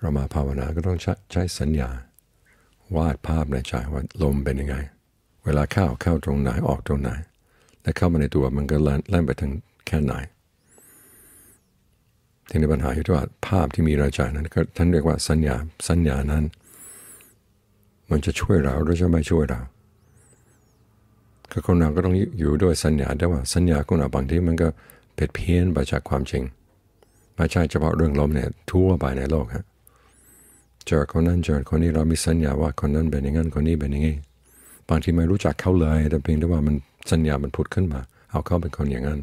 เรามาภาวนาก็ต้องใช้ใชสัญญา วาดภาพในใจว่าลมเป็นยังไง เวลาเข้าเข้าตรงไหนออกตรงไหน และเข้ามาในตัวมันก็แล่นไปถึงแค่ไหนทีนี้ปัญหาอยู่ที่ว่าภาพที่มีในใจนั้นก็ท่านเรียกว่าสัญญาสัญญานั้น มันจะช่วยเราหรือจะไม่ช่วยเราก็คนเราก็ต้องอยู่ด้วยสัญญาแต่ว่าสัญญาของเราบางทีมันก็เผิดเพี้ยนไปจากความจริงไม่ใช่เฉพาะเรื่องลมเนี่ยทั่วไปในโลกฮะ เจอคนนั้นเจอคนนี้เรามีสัญญาว่าคนนั้นเป็นอย่างนั้นคนนี้เป็นอย่างนี้บางทีไม่รู้จักเขาเลย แต่เพียงแต่ว่ามันสัญญามันพุดขึ้นมา เอาเขาเป็นคนอย่างนั้น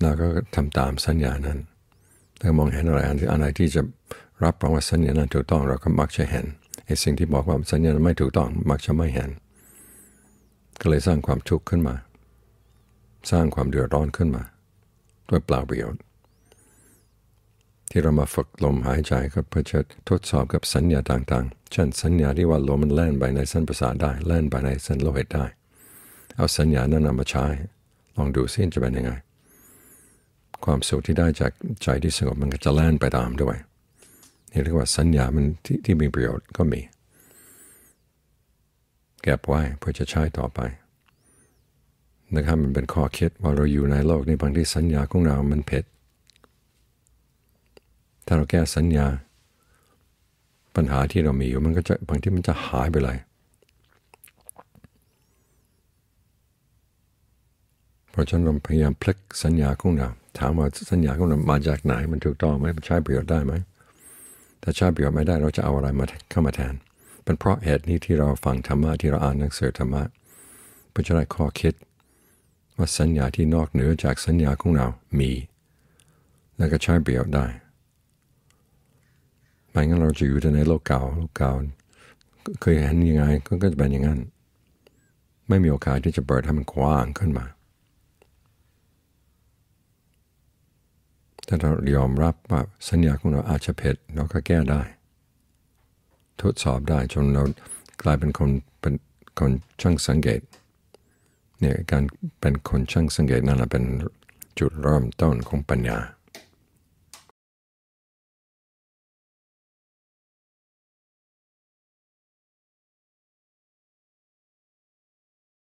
เราก็ทำตามสัญญานั้นถ้ามองเห็นอะไรอะไรที่จะรับรองว่าสัญญานั้นถูกต้องเราก็มักจะเห็นไอ้สิ่งที่บอกว่าสัญญาไม่ถูกต้องมักจะไม่เห็น ก็เลยสร้างความทุกข์ขึ้นมา สร้างความเดือดร้อนขึ้นมาด้วยเปล่าประโยชน์ ที่เรามาฝึกลมหายใจก็เพื่อจะทดสอบกับสัญญาต่างๆ เช่นสัญญาที่ว่าลมมันแล่นไปในเส้นประสาทได้ แล่นไปในเส้นโลหิตได้ เอาสัญญานั้นนำมาใช้ ลองดูซิจะเป็นยังไง ความสุขที่ได้จากใจที่สงบมันก็จะแล่นไปตามด้วย นี่เรียกว่าสัญญามันทที่มีประโยชน์ก็มีแก็บไว้เพื่อจะใช้ต่อไปนะครับมันเป็นข้อคิดว่าเราอยู่ในโลกนี้บางที่สัญญาของเรา มันเผ็ด ถ้าเราแก้สัญญา ปัญหาที่เรามีอยู่มันก็จะบางที่มันจะหายไปเลย เพราะฉะนั้นเราพยายามพลิกสัญญาของเราถามว่าสัญญาของเรามาจากไหนมันถูกต้องไหมมันใช้ประโยชน์ได้ไหมถ้าใช้ประโยชน์ไม่ได้เราจะเอาอะไรมาเข้ามาแทน เป็นเพราะเหตุนี้ที่เราฟังธรรมะที่เราอ่านหนังสือธรรมะเพื่อจะได้ข้อคิด ว่าสัญญาที่นอกเหนือจากสัญญาของเรามี แล้วก็ใช้ประโยชน์ได้ ไม่งั้นเราจะอยู่ในโลกเก่าโลกเก่าเคยเห็นยังไงก็จะเป็นอย่างนั้น ไม่มีโอกาสที่จะเปิดให้มันกว้างขึ้นมา ถ้าเรายอมรับว่าสัญญาของเราอาจจะผิดเราก็แก้ได้ ทดสอบได้จนเรากลายเป็นคนเป็นคนช่างสังเกตเนี่ยการเป็นคนช่างสังเกตนั่นแหละเป็นจุดเริ่มต้นของปัญญา